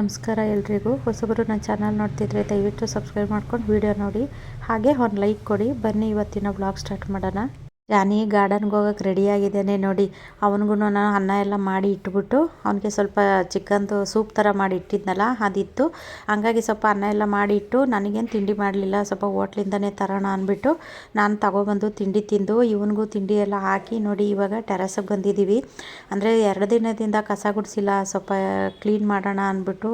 ನಮಸ್ಕಾರ ಎಲ್ರಿಗೂ. ಹೊಸಬರು ನನ್ನ ಚಾನಲ್ ನೋಡ್ತಿದ್ರೆ ದಯವಿಟ್ಟು ಸಬ್ಸ್ಕ್ರೈಬ್ ಮಾಡ್ಕೊಂಡು ವಿಡಿಯೋ ನೋಡಿ. ಹಾಗೆ ಒಂದು ಲೈಕ್ ಕೊಡಿ. ಬನ್ನಿ ಇವತ್ತಿನ ಬ್ಲಾಗ್ ಸ್ಟಾರ್ಟ್ ಮಾಡೋಣ. ಜಾನಿ ಗಾರ್ಡನ್ಗೆ ಹೋಗೋಕೆ ರೆಡಿಯಾಗಿದ್ದೇನೆ ನೋಡಿ. ಅವನಿಗೂ ನಾನು ಅನ್ನ ಎಲ್ಲ ಮಾಡಿ ಇಟ್ಬಿಟ್ಟು ಅವನಿಗೆ ಸ್ವಲ್ಪ ಚಿಕನ್ದು ಸೂಪ್ ಥರ ಮಾಡಿ ಇಟ್ಟಿದ್ನಲ್ಲ, ಅದಿತ್ತು. ಹಂಗಾಗಿ ಸ್ವಲ್ಪ ಅನ್ನ ಎಲ್ಲ ಮಾಡಿ ಇಟ್ಟು ನನಗೇನು ತಿಂಡಿ ಮಾಡಲಿಲ್ಲ, ಸ್ವಲ್ಪ ಹೋಟ್ಲಿಂದನೇ ತರೋಣ ಅಂದ್ಬಿಟ್ಟು ನಾನು ತಗೊಬಂದು ತಿಂಡಿ ತಿಂದು ಇವನಿಗೂ ತಿಂಡಿ ಎಲ್ಲ ಹಾಕಿ ನೋಡಿ ಇವಾಗ ಟೆರಸ್ಗೆ ಬಂದಿದ್ದೀವಿ. ಅಂದರೆ ಎರಡು ದಿನದಿಂದ ಕಸ ಗುಡಿಸಿಲ್ಲ, ಸ್ವಲ್ಪ ಕ್ಲೀನ್ ಮಾಡೋಣ ಅಂದ್ಬಿಟ್ಟು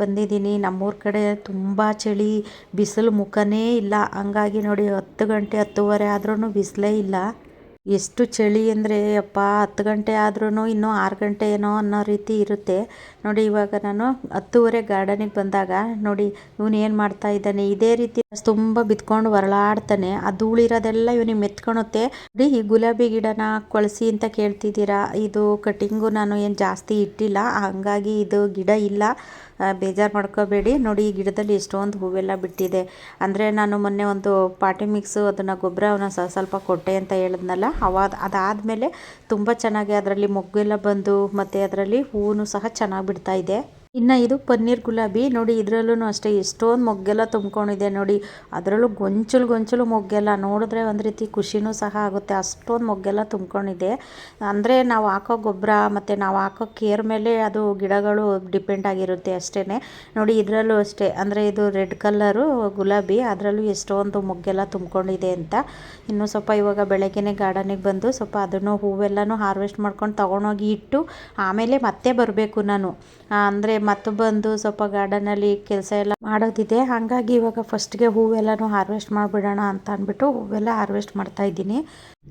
ಬಂದಿದ್ದೀನಿ. ನಮ್ಮೂರ ಕಡೆ ತುಂಬ ಚಳಿ, ಬಿಸಿಲು ಮುಖನೇ ಇಲ್ಲ. ಹಂಗಾಗಿ ನೋಡಿ ಹತ್ತು ಗಂಟೆ ಹತ್ತುವರೆ ಆದ್ರೂ ಬಿಸಿಲೇ ಇಲ್ಲ. ಎಷ್ಟು ಚಳಿ ಅಂದರೆ ಅಪ್ಪ ಹತ್ತು ಗಂಟೆ ಆದ್ರೂ ಇನ್ನೂ ಆರು ಗಂಟೆ ಏನೋ ಅನ್ನೋ ರೀತಿ ಇರುತ್ತೆ. ನೋಡಿ, ಇವಾಗ ನಾನು ಹತ್ತುವರೆ ಗಾರ್ಡನಿಗೆ ಬಂದಾಗ ನೋಡಿ, ಇವನು ಏನು ಮಾಡ್ತಾ ಇದ್ದಾನೆ? ಇದೇ ರೀತಿ ತುಂಬ ಬಿತ್ಕೊಂಡು ಹೊರಳಾಡ್ತಾನೆ ಆ ಧೂಳಿರೋದೆಲ್ಲ ಇವನಿಗೆ ಮೆತ್ಕೊಳುತ್ತೆ ನೋಡಿ, ಈ ಗುಲಾಬಿ ಗಿಡನ ಕೊಳಸಿ ಅಂತ ಕೇಳ್ತಿದ್ದೀರಾ? ಇದು ಕಟಿಂಗು ನಾನು ಏನು ಜಾಸ್ತಿ ಇಟ್ಟಿಲ್ಲ. ಹಾಗಾಗಿ ಇದು ಗಿಡ ಇಲ್ಲ. ಬೇಜಾರು ಮಾಡ್ಕೋಬೇಡಿ. ನೋಡಿ, ಈ ಗಿಡದಲ್ಲಿ ಎಷ್ಟೊಂದು ಹೂವೆಲ್ಲ ಬಿಟ್ಟಿದೆ. ಅಂದರೆ ನಾನು ಮೊನ್ನೆ ಒಂದು ಪಾಟಿ ಮಿಕ್ಸು, ಅದನ್ನು ಗೊಬ್ಬರವನ್ನು ಸ್ವಲ್ಪ ಕೊಟ್ಟೆ ಅಂತ ಹೇಳಿದ್ನಲ್ಲ. ಅವಾದ ಅದಾದಮೇಲೆ ತುಂಬ ಚೆನ್ನಾಗಿ ಅದರಲ್ಲಿ ಮೊಗ್ಗೆಲ್ಲ ಬಂದು ಮತ್ತು ಅದರಲ್ಲಿ ಹೂವು ಸಹ ಚೆನ್ನಾಗಿ ಬಿಡ್ತಾ ಇದೆ. ಇನ್ನು ಇದು ಪನ್ನೀರ್ ಗುಲಾಬಿ. ನೋಡಿ ಇದರಲ್ಲೂ ಅಷ್ಟೇ ಎಷ್ಟೊಂದು ಮೊಗ್ಗೆಲ್ಲ ತುಂಬ್ಕೊಂಡಿದೆ ನೋಡಿ. ಅದರಲ್ಲೂ ಗೊಂಚಲು ಗೊಂಚಲು ಮೊಗ್ಗೆಲ್ಲ. ನೋಡಿದ್ರೆ ಒಂದು ರೀತಿ ಖುಷಿನೂ ಸಹ ಆಗುತ್ತೆ. ಅಷ್ಟೊಂದು ಮೊಗ್ಗೆಲ್ಲ ತುಂಬ್ಕೊಂಡಿದೆ. ಅಂದರೆ ನಾವು ಹಾಕೋ ಗೊಬ್ಬರ ಮತ್ತು ನಾವು ಹಾಕೋ ಕೇರ್ ಮೇಲೆ ಅದು ಗಿಡಗಳು ಡಿಪೆಂಡ್ ಆಗಿರುತ್ತೆ ಅಷ್ಟೇ ನೋಡಿ, ಇದರಲ್ಲೂ ಅಷ್ಟೇ. ಅಂದರೆ ಇದು ರೆಡ್ ಕಲ್ಲರು ಗುಲಾಬಿ. ಅದರಲ್ಲೂ ಎಷ್ಟೊಂದು ಮೊಗ್ಗೆಲ್ಲ ತುಂಬ್ಕೊಂಡಿದೆ ಅಂತ. ಇನ್ನು ಸ್ವಲ್ಪ ಇವಾಗ ಬೆಳಗ್ಗೆ ಗಾರ್ಡನಿಗೆ ಬಂದು ಸ್ವಲ್ಪ ಅದನ್ನು ಹೂವೆಲ್ಲನೂ ಹಾರ್ವೆಸ್ಟ್ ಮಾಡ್ಕೊಂಡು ತೊಗೊಂಡೋಗಿ ಇಟ್ಟು ಆಮೇಲೆ ಮತ್ತೆ ಬರಬೇಕು ನಾನು. ಅಂದರೆ ಮತ್ತು ಬಂದು ಸ್ವಲ್ಪ ಗಾರ್ಡನಲ್ಲಿ ಕೆಲಸ ಎಲ್ಲ ಮಾಡೋದಿದೆ. ಹಾಗಾಗಿ ಇವಾಗ ಫಸ್ಟ್ಗೆ ಹೂವೆಲ್ಲನೂ ಹಾರ್ವೆಸ್ಟ್ ಮಾಡಿಬಿಡೋಣ ಅಂತ ಅಂದ್ಬಿಟ್ಟು ಹೂವೆಲ್ಲ ಹಾರ್ವೆಸ್ಟ್ ಮಾಡ್ತಾ ಇದ್ದೀನಿ.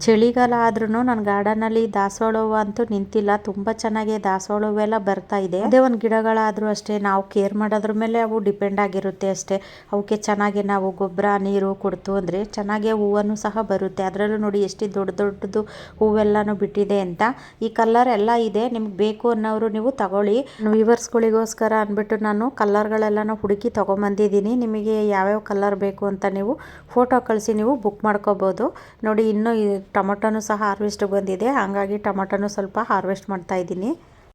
ಚಳಿಗಾಲ ಆದ್ರೂ ನನ್ನ ಗಾರ್ಡನಲ್ಲಿ ದಾಸವಾಳ ಹೂವು ಅಂತೂ ನಿಂತಿಲ್ಲ. ತುಂಬ ಚೆನ್ನಾಗಿ ದಾಸವಾಳ ಹೂವೆಲ್ಲ ಬರ್ತಾ ಇದೆ. ಅದೇ ಒಂದು ಗಿಡಗಳಾದರೂ ಅಷ್ಟೇ, ನಾವು ಕೇರ್ ಮಾಡೋದ್ರ ಮೇಲೆ ಅವು ಡಿಪೆಂಡ್ ಆಗಿರುತ್ತೆ ಅಷ್ಟೇ. ಅವಕ್ಕೆ ಚೆನ್ನಾಗಿ ನಾವು ಗೊಬ್ಬರ, ನೀರು ಕೊಡ್ತು ಅಂದರೆ ಚೆನ್ನಾಗಿ ಹೂವನ್ನು ಸಹ ಬರುತ್ತೆ. ಅದರಲ್ಲೂ ನೋಡಿ ಎಷ್ಟು ದೊಡ್ಡ ದೊಡ್ಡದು ಹೂವೆಲ್ಲನೂ ಬಿಟ್ಟಿದೆ ಅಂತ. ಈ ಕಲರ್ ಎಲ್ಲ ಇದೆ, ನಿಮ್ಗೆ ಬೇಕು ಅನ್ನೋರು ನೀವು ತಗೊಳ್ಳಿ. ವಿವರ್ಸ್ಗಳಿಗೋಸ್ಕರ ಅಂದ್ಬಿಟ್ಟು ನಾನು ಕಲರ್ಗಳೆಲ್ಲನೂ ಹುಡುಕಿ ತೊಗೊಂಬಂದಿದ್ದೀನಿ. ನಿಮಗೆ ಯಾವ್ಯಾವ ಕಲರ್ ಬೇಕು ಅಂತ ನೀವು ಫೋಟೋ ಕಳಿಸಿ, ನೀವು ಬುಕ್ ಮಾಡ್ಕೋಬೋದು. ನೋಡಿ, ಇನ್ನೂ ಟೊಮೊಟೊನೂ ಸಹ ಹಾರ್ವೆಸ್ಟ್ ಬಂದಿದೆ. ಹಾಗಾಗಿ ಟೊಮೊಟೊನೂ ಸ್ವಲ್ಪ ಹಾರ್ವೆಸ್ಟ್ ಮಾಡ್ತಾ ಇದ್ದೀನಿ.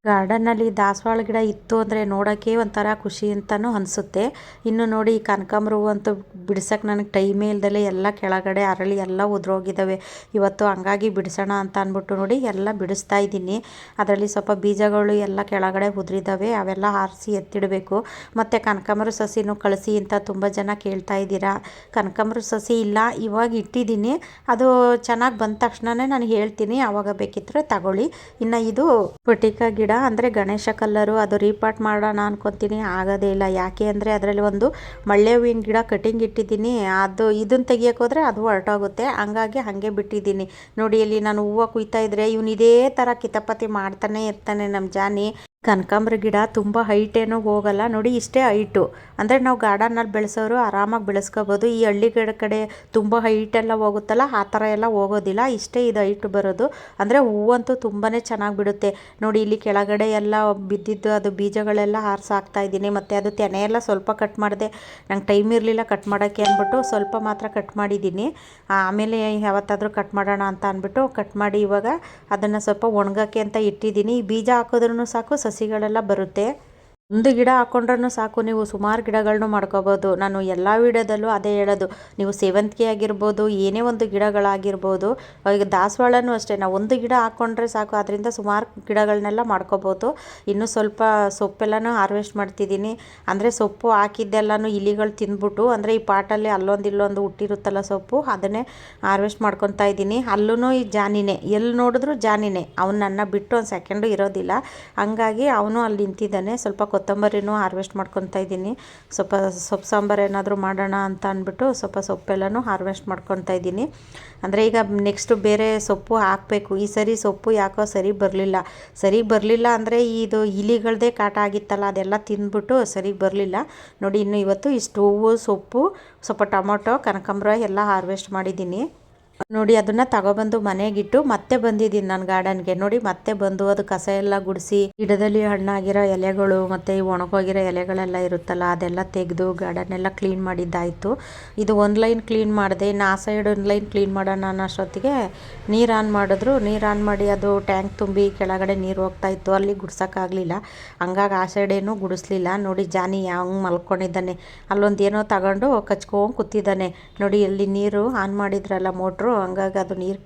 ಗಾರ್ಡನ್ನಲ್ಲಿ ದಾಸವಾಳ ಗಿಡ ಇತ್ತು ಅಂದರೆ ನೋಡೋಕ್ಕೆ ಒಂಥರ ಖುಷಿ ಅಂತಲೂ ಅನಿಸುತ್ತೆ. ಇನ್ನು ನೋಡಿ ಈ ಕನಕಾಂಬರ ಹೂವು ಅಂತೂ ಬಿಡ್ಸಕ್ಕೆ ನನಗೆ ಟೈಮೇ ಇಲ್ದಲೆ ಎಲ್ಲ ಕೆಳಗಡೆ ಅರಳಿ ಎಲ್ಲ ಉದುರೋಗಿದ್ದಾವೆ ಇವತ್ತು ಹಂಗಾಗಿ ಬಿಡಿಸೋಣ ಅಂತ ಅಂದ್ಬಿಟ್ಟು ನೋಡಿ ಎಲ್ಲ ಬಿಡಿಸ್ತಾ ಇದ್ದೀನಿ. ಅದರಲ್ಲಿ ಸ್ವಲ್ಪ ಬೀಜಗಳು ಎಲ್ಲ ಕೆಳಗಡೆ ಉದುರಿದ್ದಾವೆ ಅವೆಲ್ಲ ಆರಿಸಿ ಎತ್ತಿಡಬೇಕು. ಮತ್ತು ಕನಕಾಂಬರ ಸಸಿನೂ ಕಳಿಸಿ ಅಂತ ತುಂಬ ಜನ ಕೇಳ್ತಾ ಇದ್ದೀರಾ. ಕನಕಾಂಬರ ಸಸಿ ಇಲ್ಲ, ಇವಾಗ ಇಟ್ಟಿದ್ದೀನಿ. ಅದು ಚೆನ್ನಾಗಿ ಬಂದ ತಕ್ಷಣವೇ ನಾನು ಹೇಳ್ತೀನಿ ಆವಾಗ ಬೇಕಿದ್ರೆ ತಗೊಳ್ಳಿ. ಇನ್ನು ಇದು ಪಟಿಕ ಗಿಡ ಗಿಡ ಅಂದರೆ ಗಣೇಶ ಕಲ್ಲರು, ಅದು ರೀಪಾಟ್ ಮಾಡೋಣ ಅನ್ಕೊತೀನಿ, ಆಗೋದೇ ಇಲ್ಲ. ಯಾಕೆ ಅಂದರೆ ಅದರಲ್ಲಿ ಒಂದು ಮಳ್ಳೆ ಹೂವಿನ ಗಿಡ ಕಟಿಂಗ್ ಇಟ್ಟಿದ್ದೀನಿ. ಅದು ಇದನ್ನು ತೆಗಿಯೋಕೆ ಹೋದರೆ ಅದು ಹೊರಟೋಗುತ್ತೆ. ಹಂಗಾಗಿ ಹಾಗೆ ಬಿಟ್ಟಿದ್ದೀನಿ. ನೋಡಿ, ಇಲ್ಲಿ ನಾನು ಹೂವು ಕುಯ್ತಾ ಇದ್ರೆ ಇವನು ಇದೇ ಥರ ಕಿತಪತಿ ಮಾಡ್ತಾನೆ ಇರ್ತಾನೆ ನಮ್ಮ ಜಾನಿ. ಕನಕಾಂಬ್ರ ಗಿಡ ತುಂಬ ಹೈಟ್ ಏನು ಹೋಗಲ್ಲ. ನೋಡಿ ಇಷ್ಟೇ ಹೈಟು ಅಂದರೆ ನಾವು ಗಾರ್ಡನ್ನಲ್ಲಿ ಬೆಳೆಸೋರು ಆರಾಮಾಗಿ ಬೆಳೆಸ್ಕೋಬೋದು. ಈ ಹಳ್ಳಿಗಳ ಕಡೆ ತುಂಬ ಹೈಟೆಲ್ಲ ಹೋಗುತ್ತಲ್ಲ, ಆ ಥರ ಎಲ್ಲ ಹೋಗೋದಿಲ್ಲ. ಇಷ್ಟೇ ಇದು ಹೈಟ್ ಬರೋದು. ಅಂದರೆ ಹೂವಂತೂ ತುಂಬಾ ಚೆನ್ನಾಗಿ ಬಿಡುತ್ತೆ. ನೋಡಿ ಇಲ್ಲಿ ಕೆಳಗಡೆ ಎಲ್ಲ ಬಿದ್ದಿದ್ದು, ಅದು ಬೀಜಗಳೆಲ್ಲ ಹಾರಿಸಾಕ್ತಾ ಇದ್ದೀನಿ. ಮತ್ತು ಅದು ತೆನೆ ಎಲ್ಲ ಸ್ವಲ್ಪ ಕಟ್ ಮಾಡಿದೆ. ನಂಗೆ ಟೈಮ್ ಇರಲಿಲ್ಲ ಕಟ್ ಮಾಡೋಕ್ಕೆ ಅಂದ್ಬಿಟ್ಟು ಸ್ವಲ್ಪ ಮಾತ್ರ ಕಟ್ ಮಾಡಿದ್ದೀನಿ. ಆಮೇಲೆ ಯಾವತ್ತಾದರೂ ಕಟ್ ಮಾಡೋಣ ಅಂತ ಅಂದ್ಬಿಟ್ಟು ಕಟ್ ಮಾಡಿ ಇವಾಗ ಅದನ್ನು ಸ್ವಲ್ಪ ಒಣಗೋಕ್ಕೆ ಅಂತ ಇಟ್ಟಿದ್ದೀನಿ. ಬೀಜ ಹಾಕಿದ್ರೂ ಸಾಕು ಸಸಿಗಳೆಲ್ಲ ಬರುತ್ತೆ. ಒಂದು ಗಿಡ ಹಾಕೊಂಡ್ರೂ ಸಾಕು, ನೀವು ಸುಮಾರು ಗಿಡಗಳನ್ನು ಮಾಡ್ಕೋಬೋದು. ನಾನು ಎಲ್ಲ ವಿಡಿಯೋದಲ್ಲೂ ಅದೇ ಹೇಳೋದು. ನೀವು ಸೇವಂತಿಗೆ ಆಗಿರ್ಬೋದು, ಏನೇ ಒಂದು ಗಿಡಗಳಾಗಿರ್ಬೋದು, ಈಗ ದಾಸವಾಳನೂ ಅಷ್ಟೇ, ನಾವು ಒಂದು ಗಿಡ ಹಾಕ್ಕೊಂಡ್ರೆ ಸಾಕು ಅದರಿಂದ ಸುಮಾರು ಗಿಡಗಳನ್ನೆಲ್ಲ ಮಾಡ್ಕೋಬೋದು. ಇನ್ನೂ ಸ್ವಲ್ಪ ಸೊಪ್ಪೆಲ್ಲನೂ ಹಾರ್ವೆಸ್ಟ್ ಮಾಡ್ತಿದ್ದೀನಿ. ಅಂದರೆ ಸೊಪ್ಪು ಹಾಕಿದ್ದೆಲ್ಲನೂ ಇಲಿಗಳು ತಿಂದ್ಬಿಟ್ಟು, ಅಂದರೆ ಈ ಪಾಟಲ್ಲಿ ಅಲ್ಲೊಂದು ಇಲ್ಲೊಂದು ಹುಟ್ಟಿರುತ್ತಲ್ಲ ಸೊಪ್ಪು, ಅದನ್ನೇ ಹಾರ್ವೆಸ್ಟ್ ಮಾಡ್ಕೊತಾ ಇದ್ದೀನಿ. ಅಲ್ಲೂ ಈ ಜಾನಿನೇ ಎಲ್ಲಿ ನೋಡಿದ್ರು ಜಾನಿನೇ. ಅವ್ನು ನನ್ನ ಬಿಟ್ಟು ಒಂದು ಸೆಕೆಂಡು ಇರೋದಿಲ್ಲ. ಹಂಗಾಗಿ ಅವನು ಅಲ್ಲಿ ನಿಂತಿದ್ದಾನೆ, ಸ್ವಲ್ಪ ಕೊತ್ತಂಬರಿನೂ ಹಾರ್ವೆಸ್ಟ್ ಮಾಡ್ಕೊತಾ ಇದ್ದೀನಿ. ಸ್ವಲ್ಪ ಸೊಪ್ಪು ಸಾಂಬಾರು ಏನಾದರೂ ಮಾಡೋಣ ಅಂತ ಅಂದ್ಬಿಟ್ಟು ಸ್ವಲ್ಪ ಸೊಪ್ಪೆಲ್ಲನೂ ಹಾರ್ವೆಸ್ಟ್ ಮಾಡ್ಕೊತಾ ಇದ್ದೀನಿ. ಅಂದರೆ ಈಗ ನೆಕ್ಸ್ಟು ಬೇರೆ ಸೊಪ್ಪು ಹಾಕಬೇಕು. ಈ ಸರಿ ಸೊಪ್ಪು ಯಾಕೋ ಸರಿ ಬರಲಿಲ್ಲ. ಸರಿ ಬರಲಿಲ್ಲ ಅಂದರೆ ಇದು ಇಲಿಗಳದೇ ಕಾಟ ಆಗಿತ್ತಲ್ಲ, ಅದೆಲ್ಲ ತಿಂದ್ಬಿಟ್ಟು ಸರಿ ಬರಲಿಲ್ಲ. ನೋಡಿ, ಇನ್ನು ಇವತ್ತು ಇಷ್ಟು ಹೂವು, ಸೊಪ್ಪು, ಸ್ವಲ್ಪ ಟೊಮೊಟೊ, ಕನಕಾಂಬ್ರ ಎಲ್ಲ ಹಾರ್ವೆಸ್ಟ್ ಮಾಡಿದ್ದೀನಿ. ನೋಡಿ, ಅದನ್ನ ತಗೊಬಂದು ಮನೆಗಿಟ್ಟು ಮತ್ತೆ ಬಂದಿದ್ದೀನಿ ನಾನು ಗಾರ್ಡನ್ಗೆ ನೋಡಿ, ಮತ್ತೆ ಬಂದು ಅದು ಕಸ ಎಲ್ಲ ಗುಡಿಸಿ, ಗಿಡದಲ್ಲಿ ಹಣ್ಣಾಗಿರೋ ಎಲೆಗಳು ಮತ್ತೆ ಈ ಒಣಗೋಗಿರೋ ಎಲೆಗಳೆಲ್ಲ ಇರುತ್ತಲ್ಲ, ಅದೆಲ್ಲ ತೆಗೆದು ಗಾರ್ಡನ್ ಎಲ್ಲ ಕ್ಲೀನ್ ಮಾಡಿದ್ದಾಯ್ತು. ಇದು ಒಂದು ಲೈನ್ ಕ್ಲೀನ್ ಮಾಡಿದೆ, ಇನ್ನು ಆ ಸೈಡ್ ಒಂದು ಲೈನ್ ಕ್ಲೀನ್ ಮಾಡೋಣ ಅನ್ನೋಷ್ಟೊತ್ತಿಗೆ ನೀರು ಆನ್ ಮಾಡಿದ್ರು. ನೀರು ಆನ್ ಮಾಡಿ ಅದು ಟ್ಯಾಂಕ್ ತುಂಬಿ ಕೆಳಗಡೆ ನೀರು ಹೋಗ್ತಾ ಇತ್ತು. ಅಲ್ಲಿ ಗುಡ್ಸೋಕ್ಕಾಗಲಿಲ್ಲ ಹಂಗಾಗಿ ಆ ಸೈಡ್ ಏನು ಗುಡಿಸ್ಲಿಲ್ಲ. ನೋಡಿ, ಜಾನಿ ಯಾವ ಮಲ್ಕೊಂಡಿದ್ದಾನೆ. ಅಲ್ಲೊಂದು ಏನೋ ತಗೊಂಡು ಕಚ್ಕೊಂಡು ಕೂತಿದ್ದಾನೆ. ನೋಡಿ, ಅಲ್ಲಿ ನೀರು ಆನ್ ಮಾಡಿದ್ರಲ್ಲ ಮೋಟ್ರು. ಹಂಗಾಗಿ ಅದು ನೀರು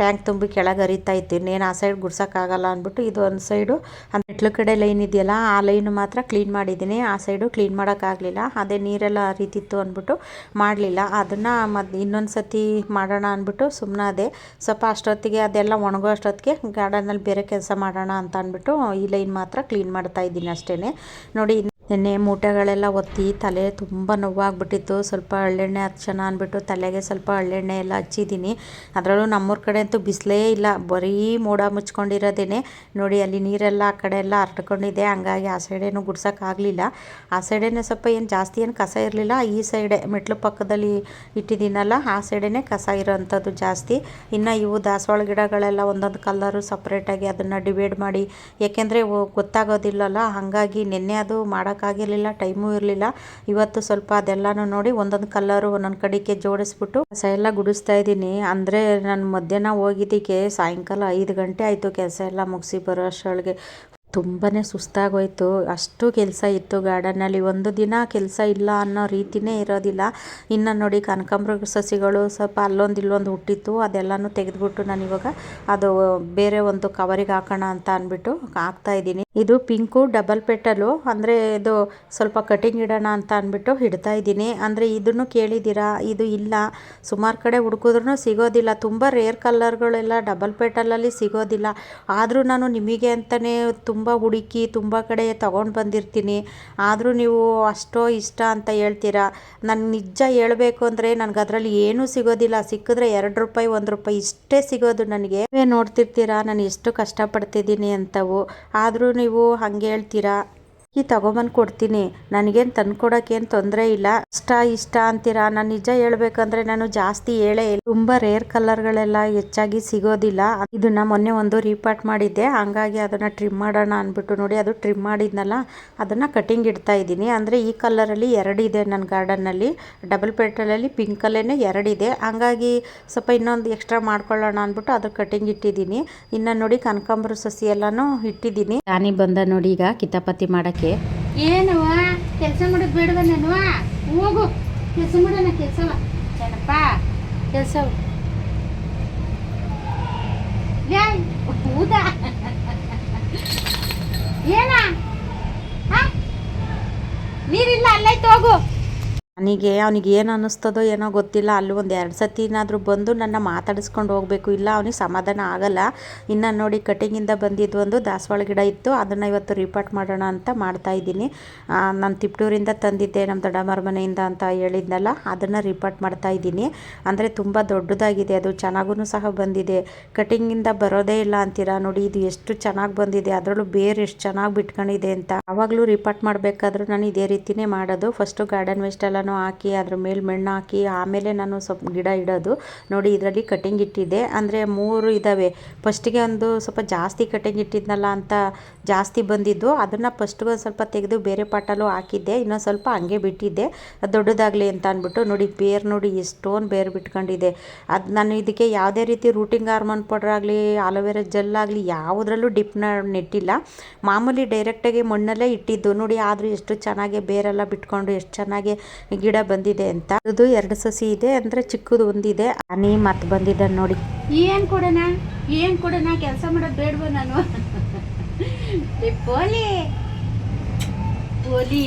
ಟ್ಯಾಂಕ್ ತುಂಬಿ ಕೆಳಗೆ ಹರಿತಾ ಇತ್ತು. ಇನ್ನೇನು ಆ ಸೈಡ್ ಗುಡ್ಸೋಕ್ಕಾಗಲ್ಲ ಅಂದ್ಬಿಟ್ಟು ಇದು ಒಂದು ಸೈಡು ಮೆಟ್ಲು ಕಡೆ ಲೈನ್ ಇದೆಯಲ್ಲ, ಆ ಲೈನ್ ಮಾತ್ರ ಕ್ಲೀನ್ ಮಾಡಿದ್ದೀನಿ. ಆ ಸೈಡು ಕ್ಲೀನ್ ಮಾಡೋಕ್ಕಾಗಲಿಲ್ಲ. ಅದೇ ನೀರೆಲ್ಲ ಹರಿತಿತ್ತು ಅಂದ್ಬಿಟ್ಟು ಮಾಡಲಿಲ್ಲ. ಅದನ್ನು ಮತ್ತು ಇನ್ನೊಂದು ಸತಿ ಮಾಡೋಣ ಅಂದ್ಬಿಟ್ಟು ಸುಮ್ಮನೆ ಅದೇ. ಸ್ವಲ್ಪ ಅಷ್ಟೊತ್ತಿಗೆ ಅದೆಲ್ಲ ಒಣಗೋ ಅಷ್ಟೊತ್ತಿಗೆ ಗಾರ್ಡನಲ್ಲಿ ಬೇರೆ ಕೆಲಸ ಮಾಡೋಣ ಅಂತ ಅಂದ್ಬಿಟ್ಟು ಈ ಲೈನ್ ಮಾತ್ರ ಕ್ಲೀನ್ ಮಾಡ್ತಾ ಇದ್ದೀನಿ ಅಷ್ಟೇ ನೋಡಿ ನಿನ್ನೆ ಮೂಟೆಗಳೆಲ್ಲ ಒತ್ತಿ ತಲೆ ತುಂಬ ನೋವಾಗ್ಬಿಟ್ಟಿತ್ತು. ಸ್ವಲ್ಪ ಎಳ್ಳೆಣ್ಣೆ ಹಚ್ಚೋಣ ಅಂದ್ಬಿಟ್ಟು ತಲೆಗೆ ಸ್ವಲ್ಪ ಹಳ್ಳೆಣ್ಣೆ ಎಲ್ಲ ಹಚ್ಚಿದ್ದೀನಿ. ಅದರಲ್ಲೂ ನಮ್ಮೂರ ಕಡೆ ಅಂತೂ ಬಿಸಿಲೇ ಇಲ್ಲ. ಬರೀ ಮೋಡ ಮುಚ್ಕೊಂಡಿರೋದೇನೆ. ನೋಡಿ, ಅಲ್ಲಿ ನೀರೆಲ್ಲ ಆ ಕಡೆ ಎಲ್ಲ ಹರಡ್ಕೊಂಡಿದೆ ಹಂಗಾಗಿ ಆ ಸೈಡೇನು ಗುಡ್ಸೋಕ್ಕಾಗಲಿಲ್ಲ ಆ ಸೈಡೇನೆ ಸ್ವಲ್ಪ ಏನು ಜಾಸ್ತಿ ಏನು ಕಸ ಇರಲಿಲ್ಲ. ಈ ಸೈಡೆ ಮೆಟ್ಲು ಪಕ್ಕದಲ್ಲಿ ಇಟ್ಟಿದ್ದೀನಲ್ಲ, ಆ ಸೈಡೇನೆ ಕಸ ಇರೋವಂಥದ್ದು ಜಾಸ್ತಿ. ಇನ್ನು ಇವು ದಾಸವಾಳ ಗಿಡಗಳೆಲ್ಲ ಒಂದೊಂದು ಕಲ್ಲರು ಸಪ್ರೇಟಾಗಿ ಅದನ್ನು ಡಿವೈಡ್ ಮಾಡಿ, ಏಕೆಂದರೆ ಗೊತ್ತಾಗೋದಿಲ್ಲಲ್ಲ. ಹಾಗಾಗಿ ನಿನ್ನೆ ಅದು ಮಾಡೋಕ್ಕಾಗಿರಲಿಲ್ಲ ಟೈಮೂ ಇರಲಿಲ್ಲ. ಇವತ್ತು ಸ್ವಲ್ಪ ಅದೆಲ್ಲನೂ ನೋಡಿ ಒಂದೊಂದು ಕಲ್ಲರು ಒಂದೊಂದು ಕಡೆಗೆ ಜೋಡಿಸ್ಬಿಟ್ಟು ಕೆಲಸ ಎಲ್ಲ ಗುಡಿಸ್ತಾ ಇದ್ದೀನಿ. ಅಂದರೆ ನಾನು ಮಧ್ಯಾಹ್ನ ಹೋಗಿದ್ದಕ್ಕೆ ಸಾಯಂಕಾಲ ಐದು ಗಂಟೆ ಆಯಿತು ಕೆಲಸ ಎಲ್ಲ ಮುಗಿಸಿ ಬರೋ ಅಷ್ಟರೊಳಗೆ. ತುಂಬಾ ಸುಸ್ತಾಗೋಯ್ತು. ಅಷ್ಟು ಕೆಲಸ ಇತ್ತು ಗಾರ್ಡನ್ನಲ್ಲಿ. ಒಂದು ದಿನ ಕೆಲಸ ಇಲ್ಲ ಅನ್ನೋ ರೀತಿನೇ ಇರೋದಿಲ್ಲ. ಇನ್ನು ನೋಡಿ ಕನಕಾಂಬ್ರ ಸಸಿಗಳು ಸ್ವಲ್ಪ ಅಲ್ಲೊಂದು ಇಲ್ಲೊಂದು ಹುಟ್ಟಿತ್ತು. ಅದೆಲ್ಲನೂ ತೆಗೆದುಬಿಟ್ಟು ನಾನು ಇವಾಗ ಅದು ಬೇರೆ ಒಂದು ಕವರಿಗೆ ಹಾಕೋಣ ಅಂತ ಅಂದ್ಬಿಟ್ಟು ಹಾಕ್ತಾ ಇದ್ದೀನಿ. ಇದು ಪಿಂಕು ಡಬಲ್ ಪೆಟಲು ಅಂದರೆ ಇದು ಸ್ವಲ್ಪ ಕಟಿಂಗ್ ಇಡೋಣ ಅಂತ ಅಂದ್ಬಿಟ್ಟು ಹಿಡ್ತಾ ಇದ್ದೀನಿ. ಅಂದರೆ ಇದನ್ನು ಕೇಳಿದ್ದೀರಾ? ಇದು ಇಲ್ಲ. ಸುಮಾರು ಕಡೆ ಹುಡುಕಿದ್ರೂ ಸಿಗೋದಿಲ್ಲ. ತುಂಬ ರೇರ್ ಕಲರ್ಗಳೆಲ್ಲ ಡಬಲ್ ಪೆಟಲಲ್ಲಿ ಸಿಗೋದಿಲ್ಲ. ಆದರೂ ನಾನು ನಿಮಗೆ ಅಂತಲೇ ತುಂಬ ಹುಡುಕಿ, ತುಂಬ ಕಡೆ ತೊಗೊಂಡು ಬಂದಿರ್ತೀನಿ. ಆದರೂ ನೀವು ಅಷ್ಟೋ ಇಷ್ಟ ಅಂತ ಹೇಳ್ತೀರಾ? ನಾನು ನಿಜ ಹೇಳಬೇಕು ಅಂದರೆ ನನಗೆ ಅದರಲ್ಲಿ ಏನೂ ಸಿಗೋದಿಲ್ಲ. ಸಿಕ್ಕಿದ್ರೆ ಎರಡು ರೂಪಾಯಿ, ಒಂದು ರೂಪಾಯಿ ಇಷ್ಟೇ ಸಿಗೋದು ನನಗೆ. ನೋಡ್ತಿರ್ತೀರಾ? ನಾನು ಎಷ್ಟು ಕಷ್ಟಪಡ್ತಿದ್ದೀನಿ ಅಂತವು. ಆದರೂ ಹಂಗೆ ಹೇಳ್ತೀರಾ? ಈ ತಗೊಂಬಂದು ಕೊಡ್ತೀನಿ. ನನಗೇನು ತಂದು ಕೊಡೋಕ್ಕೇನು ತೊಂದರೆ ಇಲ್ಲ. ಇಷ್ಟ ಇಷ್ಟ ಅಂತೀರಾ? ನಾನು ನಿಜ ಹೇಳ್ಬೇಕಂದ್ರೆ ನಾನು ಜಾಸ್ತಿ ಹೇಳೇ ತುಂಬ ರೇರ್ ಕಲರ್ಗಳೆಲ್ಲ ಹೆಚ್ಚಾಗಿ ಸಿಗೋದಿಲ್ಲ. ಇದನ್ನ ಮೊನ್ನೆ ಒಂದು ರೀಪಾರ್ಟ್ ಮಾಡಿದ್ದೆ. ಹಂಗಾಗಿ ಅದನ್ನ ಟ್ರಿಮ್ ಮಾಡೋಣ ಅಂದ್ಬಿಟ್ಟು ನೋಡಿ, ಅದು ಟ್ರಿಮ್ ಮಾಡಿದ್ನಲ್ಲ, ಅದನ್ನ ಕಟಿಂಗ್ ಇಡ್ತಾ ಇದ್ದೀನಿ. ಅಂದರೆ ಈ ಕಲರಲ್ಲಿ ಎರಡಿದೆ ನನ್ನ ಗಾರ್ಡನ್ನಲ್ಲಿ ಡಬಲ್ ಪೆಟ್ರೋಲಲ್ಲಿ ಪಿಂಕಲ್ಲೇ ಎರಡಿದೆ ಹಂಗಾಗಿ ಸ್ವಲ್ಪ ಇನ್ನೊಂದು ಎಕ್ಸ್ಟ್ರಾ ಮಾಡ್ಕೊಳ್ಳೋಣ ಅಂದ್ಬಿಟ್ಟು ಅದ್ರ ಕಟಿಂಗ್ ಇಟ್ಟಿದ್ದೀನಿ. ಇನ್ನು ನೋಡಿ ಕನಕಾಂಬರ ಸಸಿ ಎಲ್ಲಾನು ಇಟ್ಟಿದ್ದೀನಿ. ರಾಣಿ ಬಂದ ನೋಡಿ ಈಗ ಕಿತಾಪತಿ ಮಾಡೋಕ್ಕೆ ಏನವ ಕೆಲಸ ಮಾಡೋದು ಬೇಡವ ನಾನು ಹೋಗು. ಕೆಲಸ ಮಾಡೋಣ ಕೆಲಸವ. ಏನಪ್ಪ? ಕೆಲಸ ಹೌದಾ ಏನ? ನೀರಿಲ್ಲ ಅಲ್ಲೈತೆ ಹೋಗು. ನನಗೆ ಅವನಿಗೆ ಏನು ಅನ್ನಿಸ್ತದೋ ಏನೋ ಗೊತ್ತಿಲ್ಲ. ಅಲ್ಲಿ ಒಂದು ಎರಡು ಸತಿನಾದರೂ ಬಂದು ನನ್ನ ಮಾತಾಡಿಸ್ಕೊಂಡು ಹೋಗಬೇಕು. ಇಲ್ಲ, ಅವನಿಗೆ ಸಮಾಧಾನ ಆಗಲ್ಲ. ಇನ್ನು ನೋಡಿ ಕಟಿಂಗಿಂದ ಬಂದಿದ್ದು ಒಂದು ದಾಸವಾಳ ಗಿಡ ಇತ್ತು. ಅದನ್ನು ಇವತ್ತು ರಿಪೋರ್ಟ್ ಮಾಡೋಣ ಅಂತ ಮಾಡ್ತಾ ಇದ್ದೀನಿ. ನಾನು ತಿಪ್ಟೂರಿಂದ ತಂದಿದ್ದೆ ನಮ್ಮ ದೊಡ್ಡಮ್ಮರ ಮನೆಯಿಂದ ಅಂತ ಹೇಳಿದ್ನಲ್ಲ, ಅದನ್ನು ರಿಪೋರ್ಟ್ ಮಾಡ್ತಾ ಇದ್ದೀನಿ. ಅಂದರೆ ತುಂಬ ದೊಡ್ಡದಾಗಿದೆ, ಅದು ಚೆನ್ನಾಗೂ ಸಹ ಬಂದಿದೆ. ಕಟಿಂಗಿಂದ ಬರೋದೇ ಇಲ್ಲ ಅಂತೀರಾ ನೋಡಿ, ಇದು ಎಷ್ಟು ಚೆನ್ನಾಗಿ ಬಂದಿದೆ, ಅದರಲ್ಲೂ ಬೇರೆ ಎಷ್ಟು ಚೆನ್ನಾಗಿ ಬಿಟ್ಕೊಂಡಿದೆ ಅಂತ. ಆವಾಗಲೂ ರಿಪೋರ್ಟ್ ಮಾಡಬೇಕಾದ್ರೂ ನಾನು ಇದೇ ರೀತಿಯೇ ಮಾಡೋದು. ಫಸ್ಟು ಗಾರ್ಡನ್ ವೇಸ್ಟ್ ಹಾಕಿ, ಅದ್ರ ಮೇಲೆ ಮಣ್ಣು ಹಾಕಿ, ಆಮೇಲೆ ನಾನು ಸ್ವಲ್ಪ ಗಿಡ ಇಡೋದು. ನೋಡಿ, ಇದರಲ್ಲಿ ಕಟಿಂಗ್ ಇಟ್ಟಿದ್ದೆ. ಅಂದರೆ ಮೂರು ಇದ್ದಾವೆ ಫಸ್ಟಿಗೆ ಒಂದು ಸ್ವಲ್ಪ ಜಾಸ್ತಿ ಕಟಿಂಗ್ ಇಟ್ಟಿದ್ನಲ್ಲ ಅಂತ ಜಾಸ್ತಿ ಬಂದಿದ್ದು. ಅದನ್ನು ಫಸ್ಟ್ಗೆ ಸ್ವಲ್ಪ ತೆಗೆದು ಬೇರೆ ಪಾಟಲ್ಲೂ ಹಾಕಿದ್ದೆ. ಇನ್ನೊಂದು ಸ್ವಲ್ಪ ಹಂಗೆ ಬಿಟ್ಟಿದ್ದೆ. ದೊಡ್ಡದಾಗಲಿ ಅಂತ ಅಂದ್ಬಿಟ್ಟು ನೋಡಿ, ಬೇರು ನೋಡಿ ಎಷ್ಟೊಂದು ಬೇರು ಬಿಟ್ಕೊಂಡಿದೆ. ಅದು ನಾನು ಇದಕ್ಕೆ ಯಾವುದೇ ರೀತಿ ರೂಟಿಂಗ್ ಹಾರ್ಮೋನ್ ಪೌಡರ್ ಆಗಲಿ ಆಲೋವೆರಾ ಜೆಲ್ ಆಗಲಿ ಯಾವುದರಲ್ಲೂ ಡಿಪ್ನ ನೆಟ್ಟಿಲ್ಲ. ಮಾಮೂಲಿ ಡೈರೆಕ್ಟಾಗಿ ಮಣ್ಣಲ್ಲೇ ಇಟ್ಟಿದ್ದು. ನೋಡಿ, ಆದರೂ ಎಷ್ಟು ಚೆನ್ನಾಗಿ ಬೇರೆಲ್ಲ ಬಿಟ್ಕೊಂಡು, ಎಷ್ಟು ಚೆನ್ನಾಗಿ ಗಿಡ ಬಂದಿದೆ ಅಂತ. ಅದು ಎರಡು ಸಸಿ ಇದೆ, ಅಂದ್ರೆ ಚಿಕ್ಕದು ಒಂದಿದೆ. ಹನಿ ಮತ್ತೆ ಬಂದಿದೆ ನೋಡಿ. ಏನ್ ಕೊಡೋಣ? ಏನ್ ಕೊಡೋಣ? ಕೆಲಸ ಮಾಡೋದ್ ಬೇಡವ ನಾನು. ಪೋಲಿ. ಪೋಲಿ.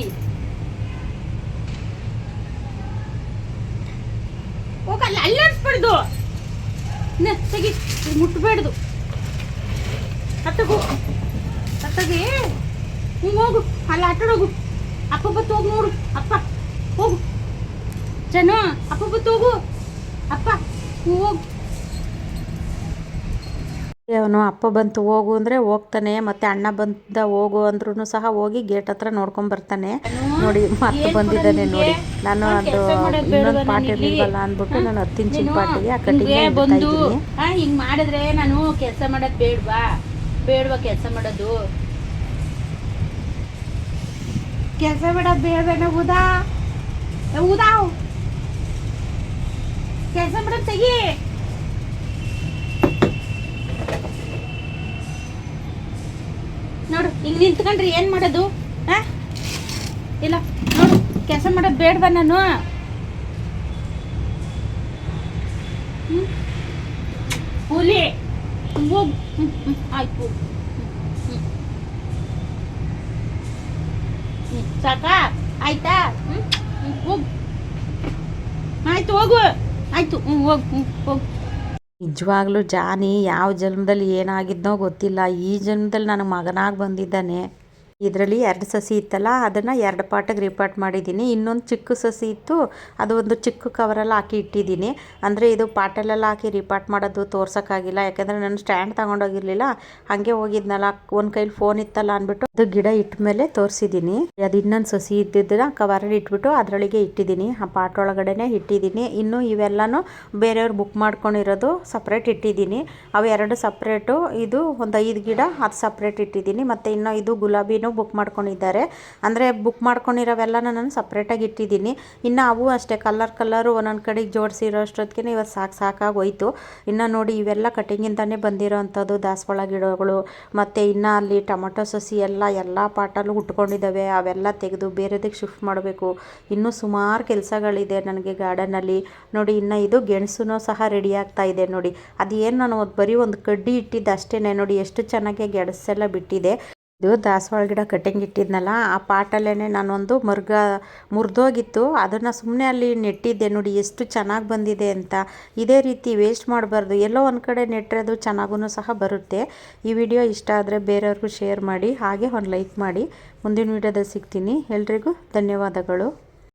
ಅಲ್ಲಾಡ್ಸ್ಬಾರ್ದು. ತೆಗಿ. ಮುಟ್ಬೇಡ್ದು. ಹತ್ತಗೆ. ಹೋಗು ಅಲ್ಲಿ ಆಟಾಡೋಗು ಅಪ್ಪ, ಬತ್ತು ಹೋಗಿ ನೋಡು. ಅಪ್ಪ. ಹೋಗು. ಜನ ಅಪ್ಪ ಬತ್ತು ಹೋಗು. ಅಪ್ಪ ಹೋಗು. ಅವನು ಅಪ್ಪ ಬಂತು ಹೋಗು ಅಂದ್ರೆ ಹೋಗ್ತಾನೆ ಮತ್ತೆ ಅಣ್ಣ ಬಂದ ಹೋಗು ಅಂದ್ರೂ ಸಹ ಹೋಗಿ ಗೇಟ್ ಹತ್ರ ನೋಡ್ಕೊಂಡ್ ಬರ್ತಾನೆ. ನೋಡಿ ಮತ್ತೆ ಬಂದಿದ್ದಾನೆ ನೋಡಿ. ನಾನು ಅದು ಇನ್ನೊಂದು ಪಾಟ್ ಇರ್ಲಿಲ್ಲ ಅಂದ್ಬಿಟ್ಟು ನಾನು ಹತ್ತು ಇಂಚಿನ ಪಾಟಿಗೆ ಆ ಕಟ್ಟಿಗೆ ಬಂದು ಹಿಂಗ್ ಮಾಡಿದ್ರೆ ನಾನು ಕೆಲಸ ಮಾಡೋದ್ ಬೇಡ್ವಾ? ಬೇಡ್ವಾ ಕೆಲಸ ಮಾಡೋದು? ಕೆಲಸ ಮಾಡೋದ್ ಬೇಡ ಉದಾ ಏ, ಉದಾವ್ ಕೆಲಸ ಮಾಡೋದ್ ತೆಗಿ ನೋಡು ಹಿಂಗ್ ನಿಂತ್ಕೊಂಡ್ರಿ ಏನು ಮಾಡೋದು ಹಾ ಇಲ್ಲ ನೋಡು ಕೆಲಸ ಮಾಡೋದ್ ಬೇಡವಾ ನಾನು? ಹುಲಿ ಆಯ್ತು ಸಾಕಾ ಆಯ್ತಾ ಹ್ಮ್? ಆಯ್ತು, ಹೋಗು. ಆಯ್ತು ಹೋಗ್ ನಿಜವಾಗ್ಲೂ ಜಾನಿ, ಯಾವ ಜನ್ಮದಲ್ಲಿ ಏನಾಗಿದ್ನೋ ಗೊತ್ತಿಲ್ಲ. ಈ ಜನ್ಮದಲ್ಲಿ ನನಗೆ ಮಗನಾಗಿ ಬಂದಿದ್ದಾನೆ. ಇದರಲ್ಲಿ ಎರಡು ಸಸಿ ಇತ್ತಲ್ಲ, ಅದನ್ನು ಎರಡು ಪಾಟಿಗೆ ರಿಪಾರ್ಟ್ ಮಾಡಿದ್ದೀನಿ. ಇನ್ನೊಂದು ಚಿಕ್ಕ ಸಸಿ ಇತ್ತು, ಅದು ಒಂದು ಚಿಕ್ಕ ಕವರಲ್ಲಿ ಹಾಕಿ ಇಟ್ಟಿದ್ದೀನಿ. ಅಂದರೆ ಇದು ಪಾಟಲೆಲ್ಲ ಹಾಕಿ ರಿಪಾರ್ಟ್ ಮಾಡೋದು ತೋರ್ಸೋಕ್ಕಾಗಿಲ್ಲ. ಯಾಕಂದರೆ ನಾನು ಸ್ಟ್ಯಾಂಡ್ ತಗೊಂಡೋಗಿರ್ಲಿಲ್ಲ ಹಾಗೆ ಹೋಗಿದ್ನಲ್ಲ, ಒಂದು ಕೈಲಿ ಫೋನ್ ಇತ್ತಲ್ಲ ಅಂದ್ಬಿಟ್ಟು ಅದು ಗಿಡ ಇಟ್ಟ ಮೇಲೆ ತೋರಿಸಿದ್ದೀನಿ. ಅದು ಇನ್ನೊಂದು ಸಸಿ ಇದ್ದಿದ್ದನ್ನ ಕವರಲ್ಲಿ ಇಟ್ಬಿಟ್ಟು ಅದರೊಳಗೆ ಇಟ್ಟಿದ್ದೀನಿ. ಆ ಪಾಟ್ ಒಳಗಡೆನೆ ಇಟ್ಟಿದ್ದೀನಿ. ಇನ್ನು ಇವೆಲ್ಲನೂ ಬೇರೆಯವ್ರು ಬುಕ್ ಮಾಡ್ಕೊಂಡಿರೋದು ಸಪ್ರೇಟ್ ಇಟ್ಟಿದ್ದೀನಿ. ಅವು ಎರಡು ಸಪ್ರೇಟು ಇದು ಒಂದು ಐದು ಗಿಡ, ಅದು ಸಪ್ರೇಟ್ ಇಟ್ಟಿದ್ದೀನಿ. ಮತ್ತು ಇನ್ನು ಇದು ಗುಲಾಬಿನೂ ಬುಕ್ ಮಾಡ್ಕೊಂಡಿದ್ದಾರೆ. ಅಂದರೆ ಬುಕ್ ಮಾಡ್ಕೊಂಡಿರೋವೆಲ್ಲ ನಾನು ಸಪ್ರೇಟಾಗಿ ಇಟ್ಟಿದ್ದೀನಿ. ಇನ್ನು ಅವು ಅಷ್ಟೇ ಕಲರ್ ಕಲರು ಒಂದೊಂದು ಕಡೆಗೆ ಜೋಡಿಸಿರೋ ಅಷ್ಟೊತ್ತಿಗೆ ಇವತ್ತು ಸಾಕು ಸಾಕಾಗಿ ಹೋಯ್ತು. ಇನ್ನು ನೋಡಿ ಇವೆಲ್ಲ ಕಟಿಂಗಿಂದನೇ ಬಂದಿರೋ ಅಂಥದ್ದು ದಾಸವಾಳ ಗಿಡಗಳು, ಮತ್ತು ಇನ್ನು ಅಲ್ಲಿ ಟೊಮೊಟೊ ಸಸಿ ಎಲ್ಲ ಎಲ್ಲ ಪಾಟಲ್ಲೂ ಉಟ್ಕೊಂಡಿದ್ದಾವೆ ಅವೆಲ್ಲ ತೆಗೆದು ಬೇರೆದಕ್ಕೆ ಶಿಫ್ಟ್ ಮಾಡಬೇಕು. ಇನ್ನೂ ಸುಮಾರು ಕೆಲಸಗಳಿದೆ ನನಗೆ ಗಾರ್ಡನಲ್ಲಿ ನೋಡಿ ಇನ್ನು ಇದು ಗೆಣಸುನೂ ಸಹ ರೆಡಿ ಆಗ್ತಾ ಇದೆ ನೋಡಿ. ಅದೇನು ನಾನು ಬರೀ ಒಂದು ಕಡ್ಡಿ ಇಟ್ಟಿದ್ದು ಅಷ್ಟೇ ನೋಡಿ, ಎಷ್ಟು ಚೆನ್ನಾಗಿ ಗೆಣಸೆಲ್ಲ ಬಿಟ್ಟಿದೆ. ಇದು ದಾಸವಾಳ ಗಿಡ ಕಟಿಂಗ್ ಇಟ್ಟಿದ್ನಲ್ಲ, ಆ ಪಾಟಲ್ಲೇ ನಾನೊಂದು ಮರ್ಗ ಮುರಿದೋಗಿತ್ತು. ಅದನ್ನು ಸುಮ್ಮನೆ ಅಲ್ಲಿ ನೆಟ್ಟಿದ್ದೆ ನೋಡಿ, ಎಷ್ಟು ಚೆನ್ನಾಗಿ ಬಂದಿದೆ ಅಂತ. ಇದೇ ರೀತಿ ವೇಸ್ಟ್ ಮಾಡಬಾರ್ದು. ಎಲ್ಲೋ ಒಂದು ಕಡೆ ನೆಟ್ಟರೆ ಅದು ಚೆನ್ನಾಗೂ ಸಹ ಬರುತ್ತೆ. ಈ ವಿಡಿಯೋ ಇಷ್ಟ ಆದರೆ ಬೇರೆಯವ್ರಿಗೂ ಶೇರ್ ಮಾಡಿ, ಹಾಗೆ ಒಂದು ಲೈಕ್ ಮಾಡಿ. ಮುಂದಿನ ವಿಡಿಯೋದಲ್ಲಿ ಸಿಗ್ತೀನಿ. ಎಲ್ರಿಗೂ ಧನ್ಯವಾದಗಳು.